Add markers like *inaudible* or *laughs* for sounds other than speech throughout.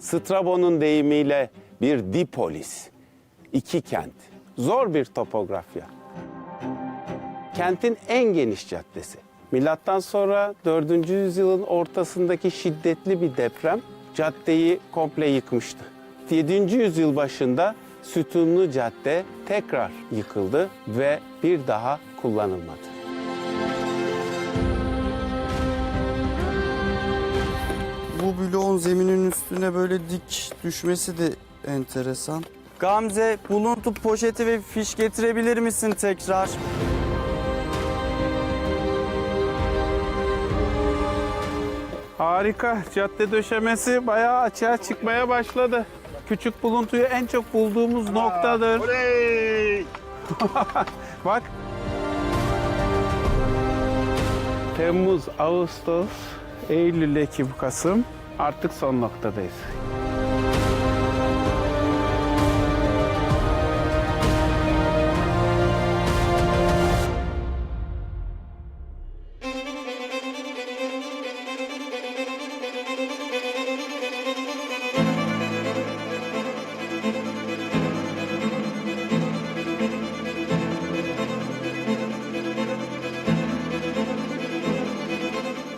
Strabo'nun deyimiyle bir dipolis, iki kent, zor bir topografya. Kentin en geniş caddesi. Milattan sonra 4. yüzyılın ortasındaki şiddetli bir deprem caddeyi komple yıkmıştı. 7. yüzyıl başında sütunlu cadde tekrar yıkıldı ve bir daha kullanılmadı. Bloğun zeminin üstüne böyle dik düşmesi de enteresan. Gamze, buluntu poşeti ve fiş getirebilir misin tekrar? Harika. Cadde döşemesi bayağı açığa çıkmaya başladı. Küçük buluntuyu en çok bulduğumuz noktadır. *laughs* Bak. Temmuz, Ağustos, Eylül, Ekim, Kasım artık son noktadayız.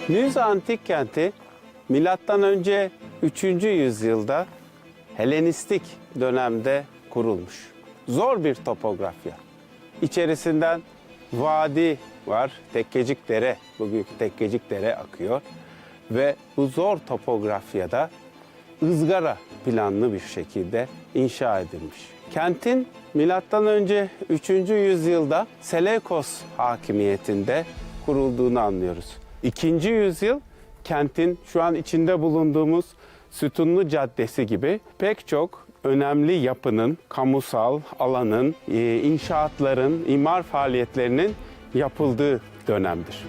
Nüza Antik Kenti milattan önce 3. yüzyılda Helenistik dönemde kurulmuş. Zor bir topografya. İçerisinden vadi var, Tekkecik Dere, bugünkü Tekkecik Dere akıyor. Ve bu zor topografyada ızgara planlı bir şekilde inşa edilmiş. Kentin milattan önce 3. yüzyılda Seleukos hakimiyetinde kurulduğunu anlıyoruz. 2. yüzyıl kentin şu an içinde bulunduğumuz Sütunlu Caddesi gibi pek çok önemli yapının, kamusal alanın, e, inşaatların, imar faaliyetlerinin yapıldığı dönemdir.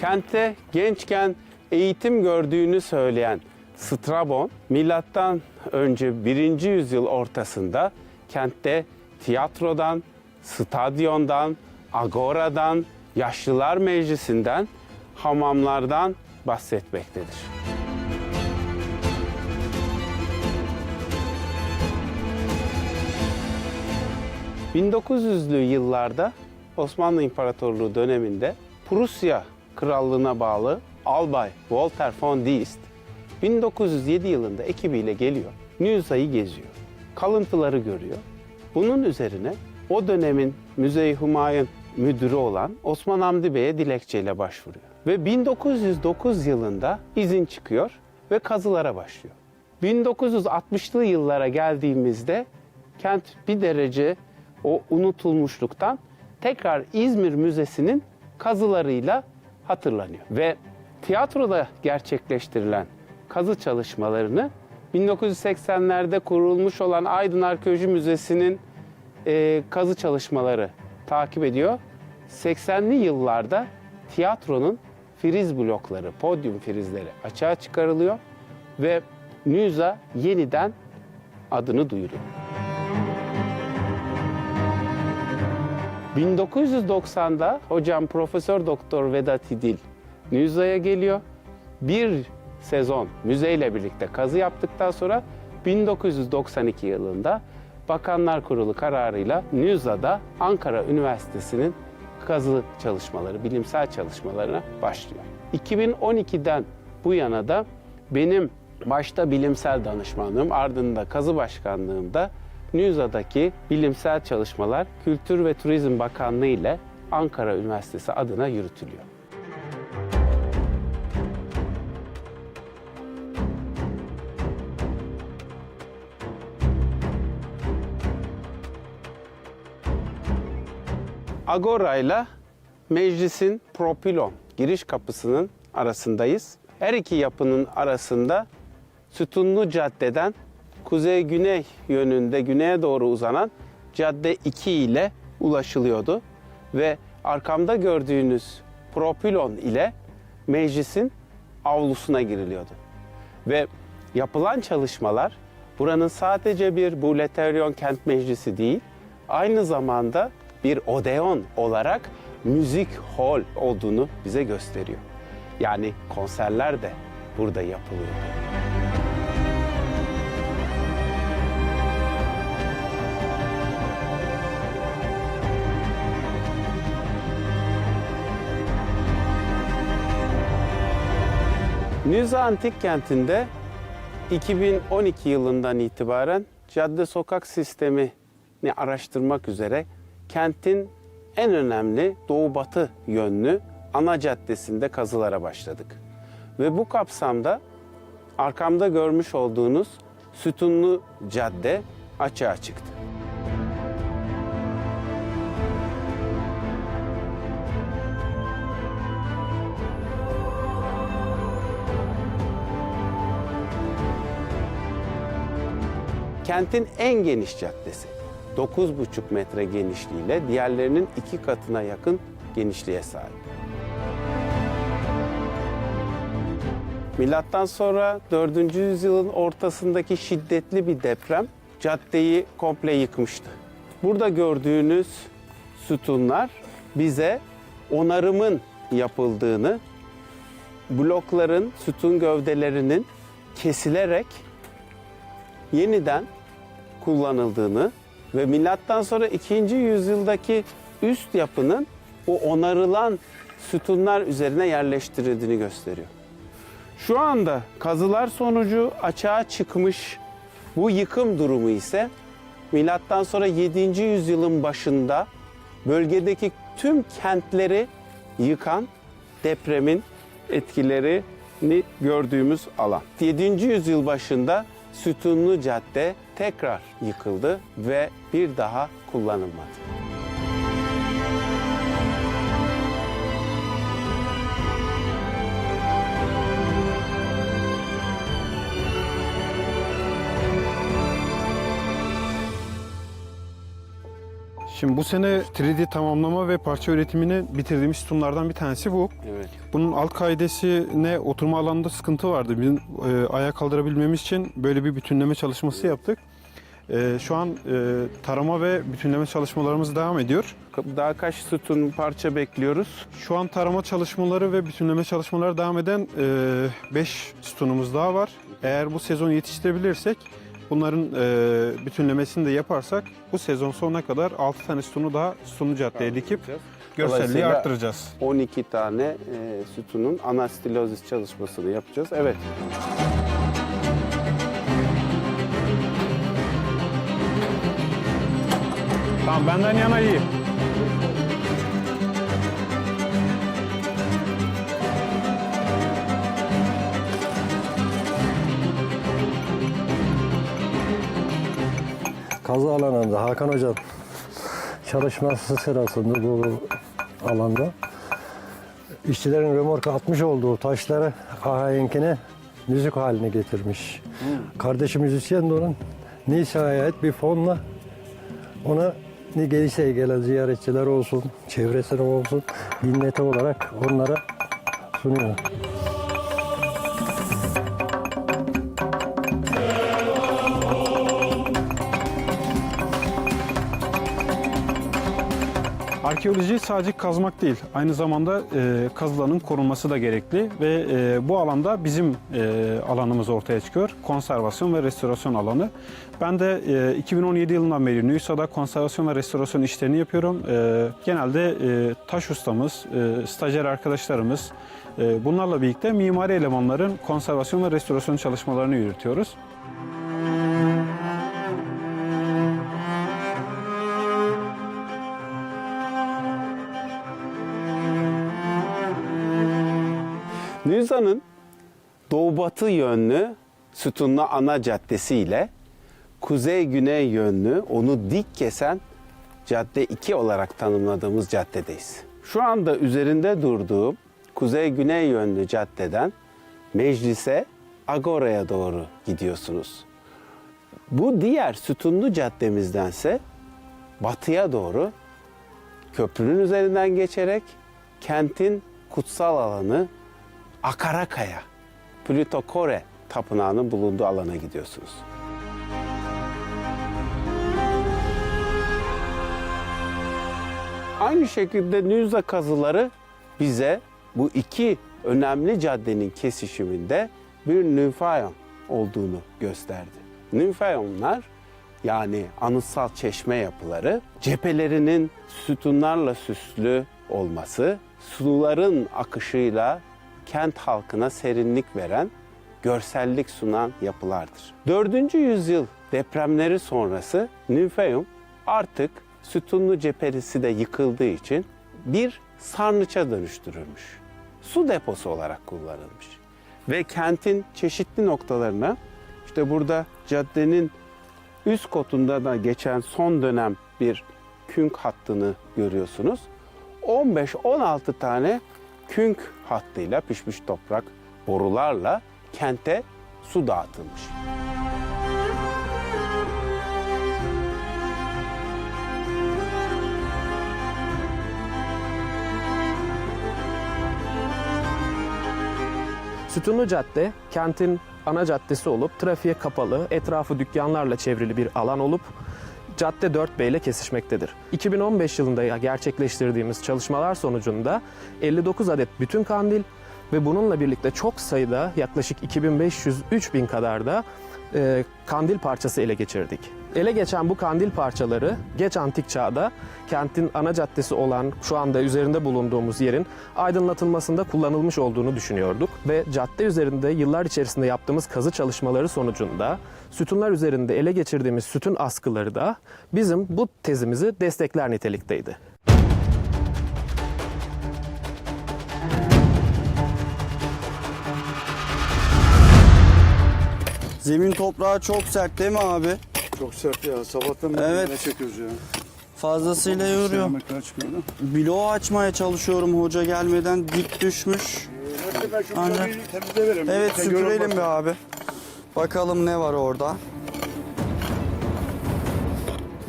Kentte gençken eğitim gördüğünü söyleyen Strabon, milattan önce 1. yüzyıl ortasında kentte tiyatrodan, stadyondan, agoradan, yaşlılar meclisinden, hamamlardan bahsetmektedir. ...1900'lü yıllarda Osmanlı İmparatorluğu döneminde Prusya Krallığına bağlı Albay Walter von Diest 1907 yılında ekibiyle geliyor. Nüza'yı geziyor. Kalıntıları görüyor. Bunun üzerine o dönemin Müze-i Humayun müdürü olan Osman Hamdi Bey'e dilekçeyle başvuruyor. Ve 1909 yılında izin çıkıyor ve kazılara başlıyor. 1960'lı yıllara geldiğimizde kent bir derece o unutulmuşluktan tekrar İzmir Müzesi'nin kazılarıyla hatırlanıyor. Ve tiyatroda gerçekleştirilen kazı çalışmalarını 1980'lerde kurulmuş olan Aydın Arkeoloji Müzesi'nin e, kazı çalışmaları takip ediyor. 80'li yıllarda tiyatronun friz blokları, podyum frizleri açığa çıkarılıyor ve Nüza yeniden adını duyuruyor. 1990'da hocam Profesör Doktor Vedat İdil Nüza'ya geliyor. Bir sezon müzeyle birlikte kazı yaptıktan sonra 1992 yılında Bakanlar Kurulu kararıyla Nüza'da Ankara Üniversitesi'nin kazı çalışmaları, bilimsel çalışmalarına başlıyor. 2012'den bu yana da benim başta bilimsel danışmanlığım, ardında kazı başkanlığımda Nüza'daki bilimsel çalışmalar Kültür ve Turizm Bakanlığı ile Ankara Üniversitesi adına yürütülüyor. Agora ile meclisin propilon giriş kapısının arasındayız. Her iki yapının arasında sütunlu caddeden kuzey-güney yönünde güneye doğru uzanan cadde 2 ile ulaşılıyordu. Ve arkamda gördüğünüz propilon ile meclisin avlusuna giriliyordu. Ve yapılan çalışmalar buranın sadece bir Buleteryon Kent Meclisi değil, aynı zamanda bir odeon olarak müzik hall olduğunu bize gösteriyor. Yani konserler de burada yapılıyor. Nüza Antik Kenti'nde 2012 yılından itibaren cadde sokak sistemini araştırmak üzere kentin en önemli doğu batı yönlü ana caddesinde kazılara başladık. Ve bu kapsamda arkamda görmüş olduğunuz sütunlu cadde açığa çıktı. Kentin en geniş caddesi. 9,5 metre genişliğiyle diğerlerinin iki katına yakın genişliğe sahip. Milattan sonra 4. yüzyılın ortasındaki şiddetli bir deprem caddeyi komple yıkmıştı. Burada gördüğünüz sütunlar bize onarımın yapıldığını, blokların, sütun gövdelerinin kesilerek yeniden kullanıldığını ve milattan sonra 2. yüzyıldaki üst yapının o onarılan sütunlar üzerine yerleştirildiğini gösteriyor. Şu anda kazılar sonucu açığa çıkmış bu yıkım durumu ise milattan sonra 7. yüzyılın başında bölgedeki tüm kentleri yıkan depremin etkilerini gördüğümüz alan. 7. yüzyıl başında Sütunlu Cadde tekrar yıkıldı ve bir daha kullanılmadı. Şimdi bu sene 3D tamamlama ve parça üretimini bitirdiğimiz sütunlardan bir tanesi bu. Evet. Bunun alt kaidesine oturma alanında sıkıntı vardı. Bizim e, ayağa kaldırabilmemiz için böyle bir bütünleme çalışması yaptık. E, şu an e, tarama ve bütünleme çalışmalarımız devam ediyor. Daha kaç sütun parça bekliyoruz? Şu an tarama çalışmaları ve bütünleme çalışmaları devam eden 5 sütunumuz daha var. Eğer bu sezon yetiştirebilirsek bunların e, bütünlemesini de yaparsak bu sezon sonuna kadar 6 tane sütunu daha sütunlu caddeye dikip görselliği Dolayısıyla arttıracağız. 12 tane e, sütunun anastilozis çalışmasını yapacağız. Evet. Tamam benden yana iyi. Kazı alanında Hakan Hocam çalışması sırasında bu alanda işçilerin römorka atmış olduğu taşları ahenkine müzik haline getirmiş. Kardeşi müzisyen de onun Nisa'ya ait bir fonla ona ne gelirse gelen ziyaretçiler olsun, çevresine olsun minneti olarak onlara sunuyor. Arkeoloji sadece kazmak değil, aynı zamanda e, kazıların korunması da gerekli ve e, bu alanda bizim e, alanımız ortaya çıkıyor. Konservasyon ve restorasyon alanı. Ben de e, 2017 yılından beri NÜSA'da konservasyon ve restorasyon işlerini yapıyorum. E, genelde e, taş ustamız, e, stajyer arkadaşlarımız, e, bunlarla birlikte mimari elemanların konservasyon ve restorasyon çalışmalarını yürütüyoruz. Nüza'nın doğu-batı yönlü sütunlu ana caddesi ile kuzey-güney yönlü onu dik kesen cadde 2 olarak tanımladığımız caddedeyiz. Şu anda üzerinde durduğum kuzey-güney yönlü caddeden meclise Agora'ya doğru gidiyorsunuz. Bu diğer sütunlu caddemizdense batıya doğru köprünün üzerinden geçerek kentin kutsal alanı Akarakaya, Plutokore tapınağının bulunduğu alana gidiyorsunuz. Aynı şekilde Nüza kazıları bize bu iki önemli caddenin kesişiminde bir nüfayon olduğunu gösterdi. Nüfayonlar yani anıtsal çeşme yapıları cephelerinin sütunlarla süslü olması, suların akışıyla kent halkına serinlik veren, görsellik sunan yapılardır. 4. yüzyıl depremleri sonrası Nüfeum artık sütunlu cepherisi de yıkıldığı için bir sarnıça dönüştürülmüş. Su deposu olarak kullanılmış. Ve kentin çeşitli noktalarına işte burada caddenin üst kotunda da geçen son dönem bir künk hattını görüyorsunuz. 15-16 tane künk hattıyla pişmiş toprak borularla kente su dağıtılmış. Sütunlu Cadde kentin ana caddesi olup trafiğe kapalı, etrafı dükkanlarla çevrili bir alan olup cadde 4B ile kesişmektedir. 2015 yılında gerçekleştirdiğimiz çalışmalar sonucunda 59 adet bütün kandil ve bununla birlikte çok sayıda yaklaşık 2500-3000 kadar da e, kandil parçası ele geçirdik. Ele geçen bu kandil parçaları geç antik çağda kentin ana caddesi olan şu anda üzerinde bulunduğumuz yerin aydınlatılmasında kullanılmış olduğunu düşünüyorduk ve cadde üzerinde yıllar içerisinde yaptığımız kazı çalışmaları sonucunda sütunlar üzerinde ele geçirdiğimiz sütun askıları da bizim bu tezimizi destekler nitelikteydi. Zemin toprağı çok sert değil mi abi? Çok sert ya. Sabahtan beri Evet. ne çekiyoruz ya. Fazlasıyla yoruyor. Yemekler çıkıyor da. Bloğu açmaya çalışıyorum hoca gelmeden dik düşmüş. Neyse ben şu Aynen. bloğu bir temizle vereyim. Evet süpürelim be abi. Bakalım ne var orada.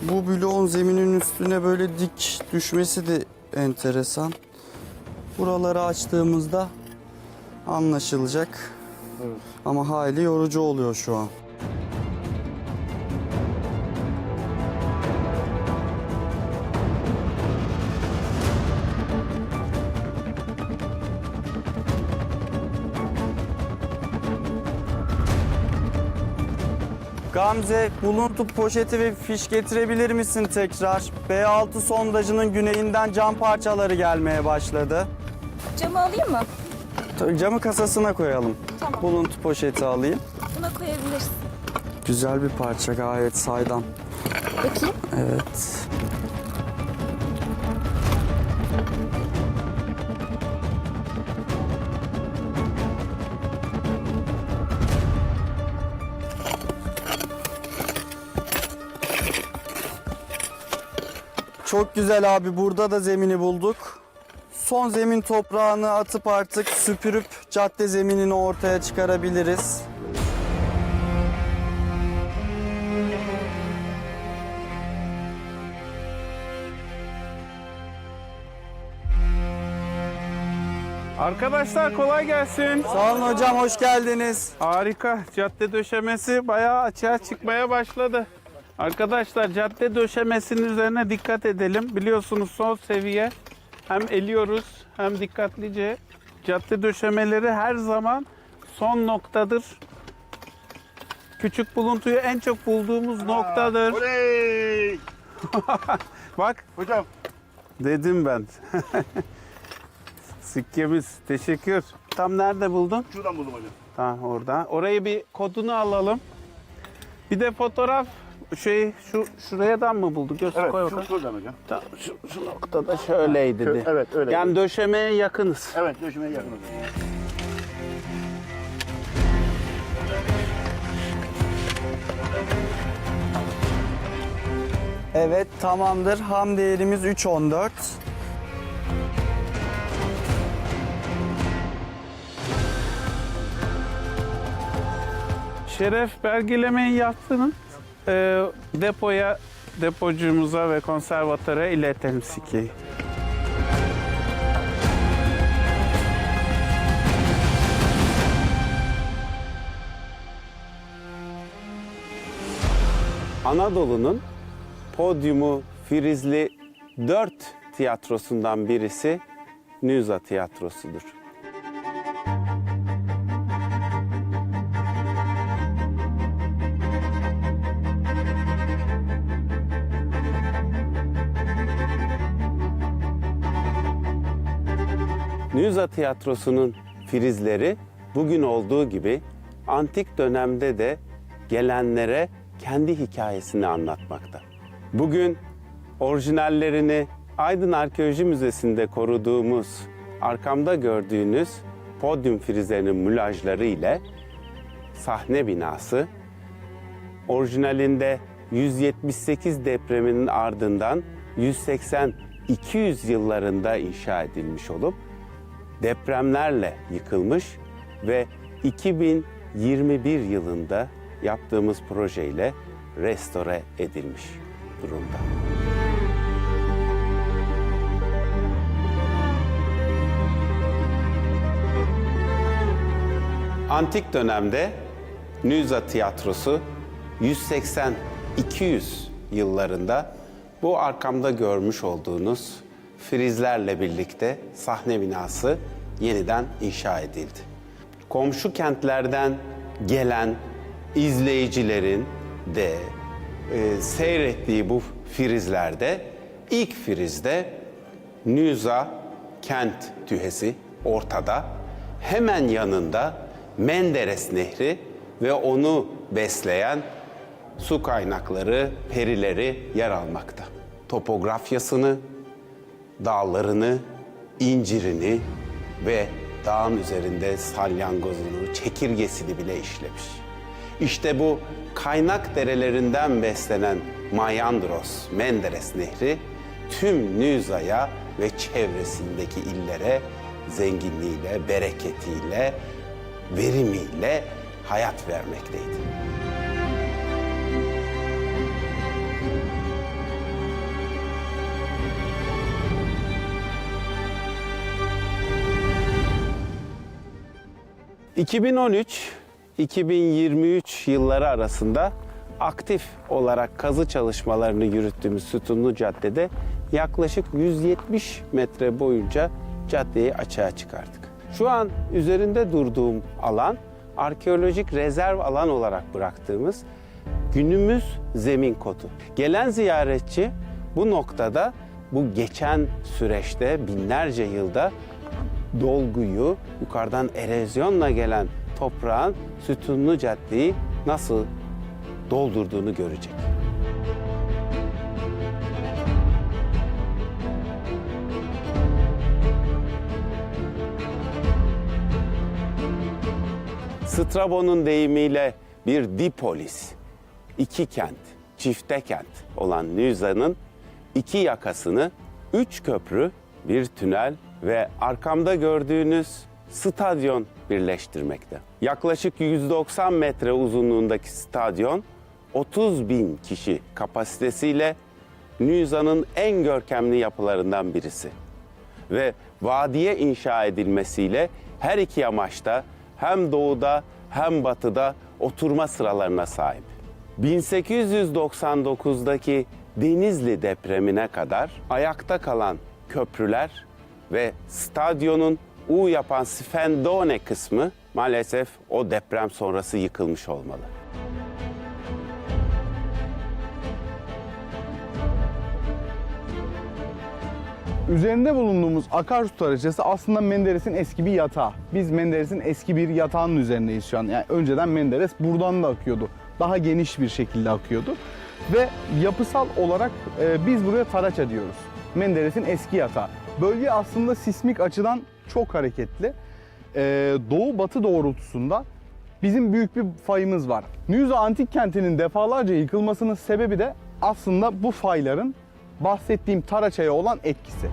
Bu bloğun zeminin üstüne böyle dik düşmesi de enteresan. Buraları açtığımızda anlaşılacak. Ama hayli yorucu oluyor şu an. Gamze, buluntu poşeti ve fiş getirebilir misin tekrar? B6 sondajının güneyinden cam parçaları gelmeye başladı. Camı alayım mı? Tabii Camı kasasına koyalım. Tamam. Buluntu poşeti alayım. Buna koyabilirsin. Güzel bir parça gayet saydam. Bakayım. Evet. Çok güzel abi. Burada da zemini bulduk. Son zemin toprağını atıp artık süpürüp cadde zeminini ortaya çıkarabiliriz. Arkadaşlar kolay gelsin. Sağ olun hocam, hoş geldiniz. Harika. Cadde döşemesi bayağı açığa çıkmaya başladı. Arkadaşlar cadde döşemesinin üzerine dikkat edelim. Biliyorsunuz son seviye hem eliyoruz hem dikkatlice. Cadde döşemeleri her zaman son noktadır. Küçük buluntuyu en çok bulduğumuz noktadır. Oley! *laughs* Bak Hocam dedim ben. *laughs* Sikkemiz. Teşekkür. Tam nerede buldun? şuradan buldum hocam. Tamam orada. Orayı bir kodunu alalım. Bir de fotoğraf şey şu şuradan mı bulduk? Göster Evet koy şu, bakalım. şuradan hocam. Tamam, şu, şu noktada şöyleydi. Şö- de. evet, öyle. Yani döşemeye yakınız. Evet döşemeye yakın hocam. Evet tamamdır. Ham değerimiz 3.14. Şeref belgelemeyi yaptınız. Ee, depoya, depocumuza ve konservatöre iletelim Sikke'yi. Anadolu'nun podyumu Firizli 4 tiyatrosundan birisi Nüza Tiyatrosu'dur. Nüza Tiyatrosu'nun filizleri bugün olduğu gibi antik dönemde de gelenlere kendi hikayesini anlatmakta. Bugün orijinallerini Aydın Arkeoloji Müzesi'nde koruduğumuz, arkamda gördüğünüz podyum frizlerinin mülajları ile sahne binası, orijinalinde 178 depreminin ardından 180-200 yıllarında inşa edilmiş olup depremlerle yıkılmış ve 2021 yılında yaptığımız projeyle restore edilmiş durumda. Antik dönemde Nüza Tiyatrosu 180-200 yıllarında bu arkamda görmüş olduğunuz frizlerle birlikte sahne binası yeniden inşa edildi. Komşu kentlerden gelen izleyicilerin de e, seyrettiği bu frizlerde ilk frizde Nüza kent tühesi ortada. Hemen yanında Menderes Nehri ve onu besleyen su kaynakları, perileri yer almakta. Topografyasını, dağlarını, incirini ve dağın üzerinde salyangozunu, çekirgesini bile işlemiş. İşte bu kaynak derelerinden beslenen Mayandros, Menderes Nehri tüm Nüza'ya ve çevresindeki illere zenginliğiyle, bereketiyle, verimiyle hayat vermekteydi. ...2013-2023 yılları arasında aktif olarak kazı çalışmalarını yürüttüğümüz Sütunlu Cadde'de yaklaşık 170 metre boyunca caddeyi açığa çıkarttık. Şu an üzerinde durduğum alan arkeolojik rezerv alan olarak bıraktığımız günümüz zemin kotu. Gelen ziyaretçi bu noktada bu geçen süreçte binlerce yılda dolguyu yukarıdan erozyonla gelen toprağın sütunlu caddeyi nasıl doldurduğunu görecek. Strabo'nun deyimiyle bir dipolis, iki kent, çifte kent olan Nüza'nın iki yakasını üç köprü, bir tünel ve arkamda gördüğünüz stadyon birleştirmekte. Yaklaşık 190 metre uzunluğundaki stadyon 30 bin kişi kapasitesiyle Nüza'nın en görkemli yapılarından birisi ve vadiye inşa edilmesiyle her iki yamaçta hem doğuda hem batıda oturma sıralarına sahip. 1899'daki Denizli depremine kadar ayakta kalan köprüler ve stadyonun U yapan Sfendone kısmı maalesef o deprem sonrası yıkılmış olmalı. Üzerinde bulunduğumuz akarsu tarihçesi aslında Menderes'in eski bir yatağı. Biz Menderes'in eski bir yatağının üzerindeyiz şu an. Yani önceden Menderes buradan da akıyordu. Daha geniş bir şekilde akıyordu. Ve yapısal olarak e, biz buraya Taraça diyoruz. Menderes'in eski yatağı. Bölge aslında sismik açıdan çok hareketli. E, doğu batı doğrultusunda bizim büyük bir fayımız var. Nüza Antik Kenti'nin defalarca yıkılmasının sebebi de aslında bu fayların bahsettiğim Taraça'ya olan etkisi.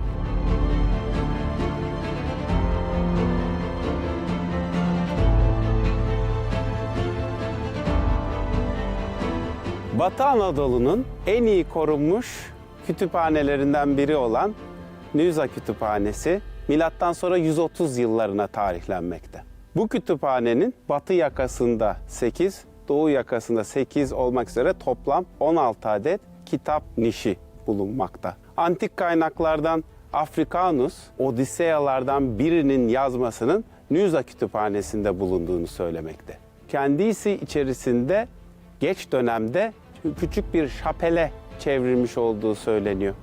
Batı Anadolu'nun en iyi korunmuş kütüphanelerinden biri olan Nüza Kütüphanesi milattan sonra 130 yıllarına tarihlenmekte. Bu kütüphanenin batı yakasında 8, doğu yakasında 8 olmak üzere toplam 16 adet kitap nişi bulunmakta. Antik kaynaklardan Africanus Odiseyalardan birinin yazmasının Nüza Kütüphanesi'nde bulunduğunu söylemekte. Kendisi içerisinde geç dönemde küçük bir şapele çevrilmiş olduğu söyleniyor.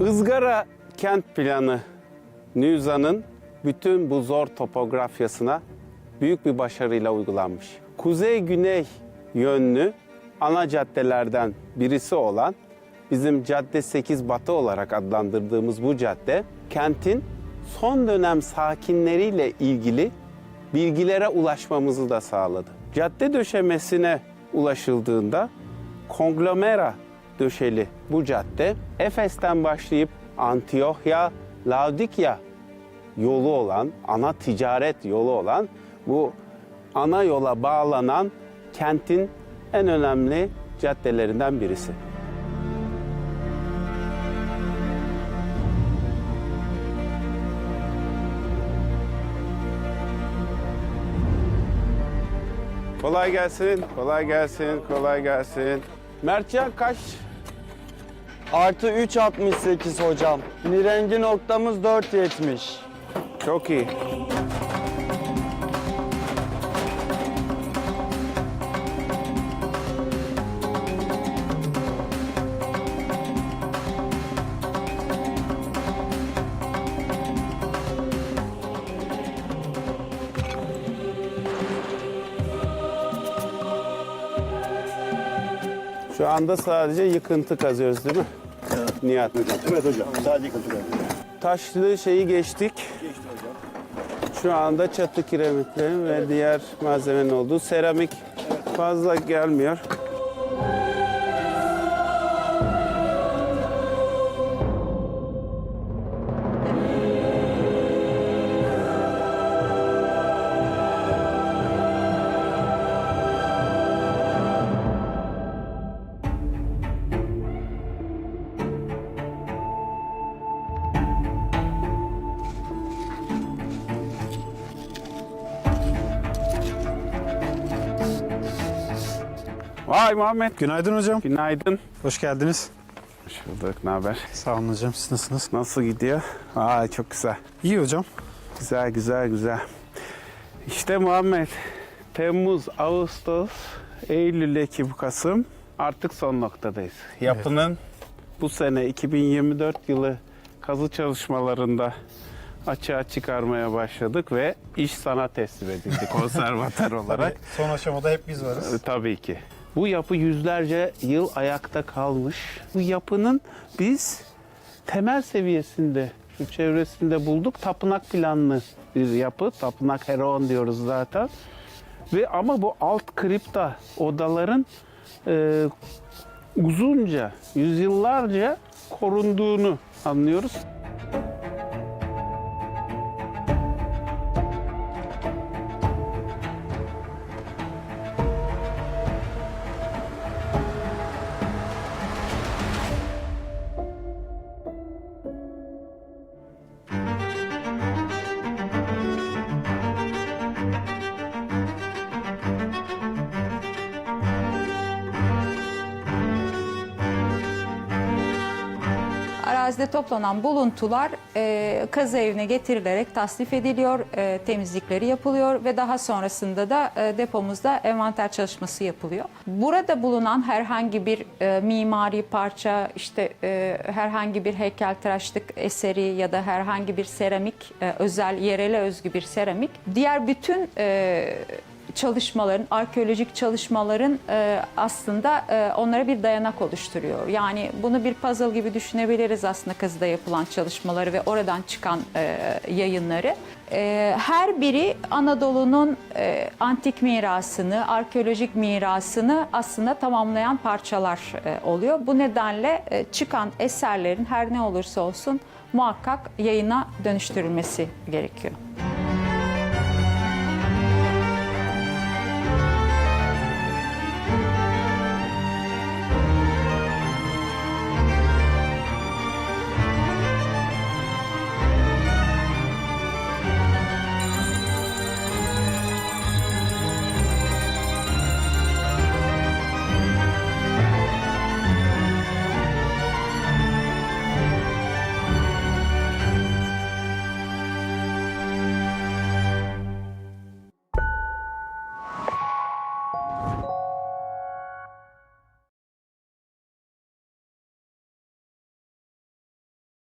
Izgara kent planı Nüza'nın bütün bu zor topografyasına büyük bir başarıyla uygulanmış. Kuzey-güney yönlü ana caddelerden birisi olan bizim Cadde 8 Batı olarak adlandırdığımız bu cadde kentin son dönem sakinleriyle ilgili bilgilere ulaşmamızı da sağladı. Cadde döşemesine ulaşıldığında konglomera döşeli bu cadde Efes'ten başlayıp Antiohya, Laodikya yolu olan, ana ticaret yolu olan bu ana yola bağlanan kentin en önemli caddelerinden birisi. Kolay gelsin, kolay gelsin, kolay gelsin. Mertcan kaç? Artı 3.68 hocam. Nirengi noktamız 4.70. Çok iyi. Anda sadece yıkıntı kazıyoruz değil mi? Nihat. Evet hocam. Sadece katılıyorum. Taşlı şeyi geçtik. Şu anda çatı kiremitleri ve diğer malzemenin olduğu seramik fazla gelmiyor. Vay Muhammed. Günaydın hocam. Günaydın. Hoş geldiniz. Hoş bulduk. Ne haber? Sağ olun hocam. Siz nasılsınız? Nasıl gidiyor? Aa çok güzel. İyi hocam. Güzel, güzel, güzel. İşte Muhammed, Temmuz, Ağustos, Eylül, Ekim, Kasım artık son noktadayız. Yapının bu sene 2024 yılı kazı çalışmalarında açığa çıkarmaya başladık ve iş sana teslim edildi *laughs* konservatör olarak. Son aşamada hep biz varız. Tabii ki. Bu yapı yüzlerce yıl ayakta kalmış. Bu yapının biz temel seviyesinde, şu çevresinde bulduk. Tapınak planlı bir yapı. Tapınak Heron diyoruz zaten. Ve ama bu alt kripta odaların e, uzunca, yüzyıllarca korunduğunu anlıyoruz. Arazide toplanan buluntular e, kazı evine getirilerek tasnif ediliyor, e, temizlikleri yapılıyor ve daha sonrasında da e, depomuzda envanter çalışması yapılıyor. Burada bulunan herhangi bir e, mimari parça, işte e, herhangi bir heykeltıraşlık eseri ya da herhangi bir seramik, e, özel yerele özgü bir seramik, diğer bütün e, çalışmaların, arkeolojik çalışmaların e, aslında e, onlara bir dayanak oluşturuyor. Yani bunu bir puzzle gibi düşünebiliriz aslında kazıda yapılan çalışmaları ve oradan çıkan e, yayınları. Her biri Anadolu'nun antik mirasını, arkeolojik mirasını aslında tamamlayan parçalar oluyor. Bu nedenle çıkan eserlerin her ne olursa olsun muhakkak yayına dönüştürülmesi gerekiyor.